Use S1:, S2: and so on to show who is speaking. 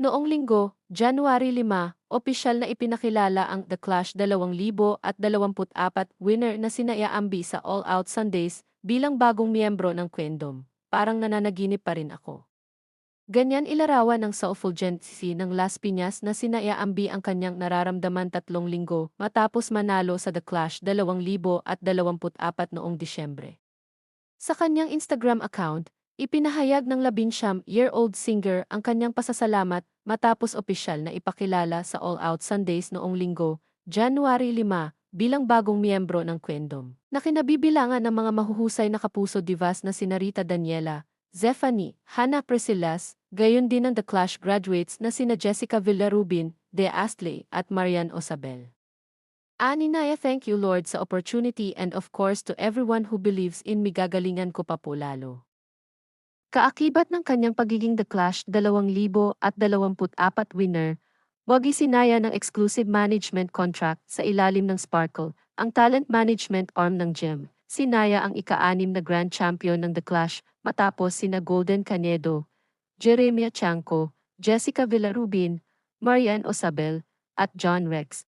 S1: Noong linggo, January 5, opisyal na ipinakilala ang The Clash 2024 winner na sina Ambi sa All Out Sundays bilang bagong miyembro ng Queendom. Parang nananaginip pa rin ako. Ganyan ilarawan ng Soulful Gency ng Las Piñas na sina Ambi ang kanyang nararamdaman tatlong linggo matapos manalo sa The Clash 2024 noong Disyembre. Sa kanyang Instagram account, Ipinahayag ng labinsyam-year-old singer ang kanyang pasasalamat matapos opisyal na ipakilala sa All Out Sundays noong linggo, January 5, bilang bagong miyembro ng Queendom. Na kinabibilangan ng mga mahuhusay na kapuso divas na sina Rita Daniela, Zephanie, Hannah Priscilas, gayon din ng The Clash graduates na sina Jessica Villarubin, De Astley at Marian Osabel. Aninaya thank you Lord sa opportunity and of course to everyone who believes in me gagalingan ko pa po lalo. Kaakibat ng kanyang pagiging The Clash 2024 winner, wagi sinaya ng exclusive management contract sa ilalim ng Sparkle, ang talent management arm ng GEM. Sinaya ang ika-anim na grand champion ng The Clash matapos sina Golden Canedo, Jeremia Chanco, Jessica Villarubin, Marian Osabel, at John Rex